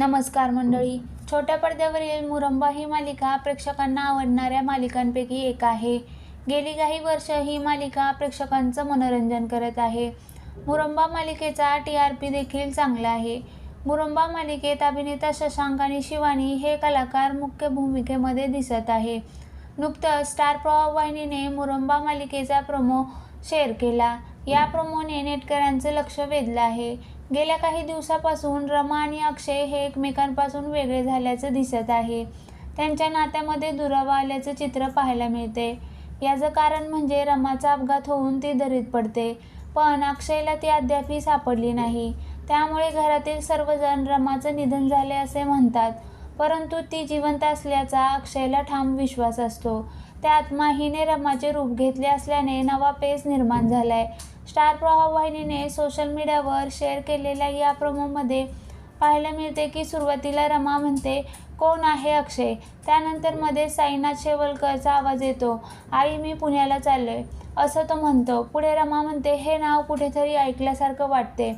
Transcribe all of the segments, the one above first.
नमस्कार मंडळी. छोट्या पडद्यावरील मुरंबा ही मालिका प्रेक्षकांना आवडणाऱ्या मालिकांपैकी एक आहे. गेली काही वर्ष ही मालिका प्रेक्षकांचं मनोरंजन करत आहे. मुरंबा मालिकेचा टी आर पी देखील चांगला आहे. मुरंबा मालिकेत अभिनेता शशांक आणि शिवानी हे कलाकार मुख्य भूमिकेमध्ये दिसत आहे. नुकतंच स्टार प्रवाह वाहिनीने मुरंबा मालिकेचा प्रोमो शेअर केला. याप्रमाणे नेटकऱ्यांचं लक्ष वेधलं आहे. गेल्या काही दिवसापासून रमा आणि अक्षय हे एकमेकांपासून वेगळे झाल्याचं दिसत आहे. त्यांच्या नात्यामध्ये दुरावा आल्याचं चित्र पाहायला मिळते. याचं कारण म्हणजे रमाचा अपघात होऊन ती दरीत पडते. पण अक्षयला ती अद्यापही सापडली नाही. त्यामुळे घरातील सर्वजण रमाचं निधन झाले असे म्हणतात. परंतु ती जिवंत असल्याचा अक्षयला ठाम विश्वास असतो. त्यात माहीने रमाचे रूप घेतले असल्याने नवा पेज निर्माण झालाय. स्टार प्रवाह वाहिनीने सोशल मीडियावर शेअर केलेल्या या प्रोमोमध्ये पाहायला मिळते की सुरुवातीला रमा म्हणते कोण आहे अक्षय? त्यानंतरमध्ये साईनाथ शेवलकरचा आवाज येतो आई मी पुण्याला चाललोय. असं तो म्हणतो. पुढे रमा म्हणते हे नाव कुठेतरी ऐकल्यासारखं वाटते.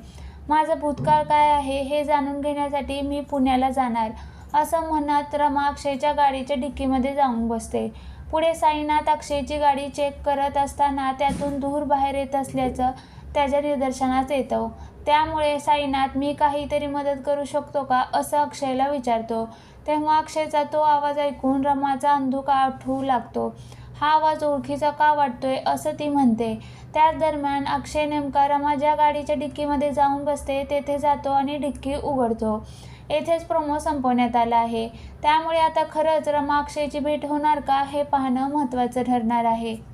माझं भूतकाळ काय आहे हे जाणून घेण्यासाठी मी पुण्याला जाणार. असं म्हणत रमा अक्षयच्या गाडीच्या डिक्कीमध्ये जाऊन बसते. पुढे साईनाथ अक्षयची गाडी चेक करत असताना त्यातून धूर बाहेर येत असल्याचं त्याच्या निदर्शनास येतं. त्यामुळे साईनाथ मी काहीतरी मदत करू शकतो का? असं अक्षयला विचारतो. तेव्हा अक्षयचा तो आवाज ऐकून रमाचा अंधुका आठवू लागतो. हा आवाज ओळखीचा का वाटतोय असं ती म्हणते. त्याच दरम्यान अक्षय नेमका रमा ज्या गाडीच्या डिक्कीमध्ये जाऊन बसते तेथे जातो आणि डिक्की उघडतो. येथेच प्रोमो संपवण्यात आला आहे. त्यामुळे आता खरंच रमा अक्षयची भेट होणार का हे पाहणं महत्त्वाचं ठरणार आहे.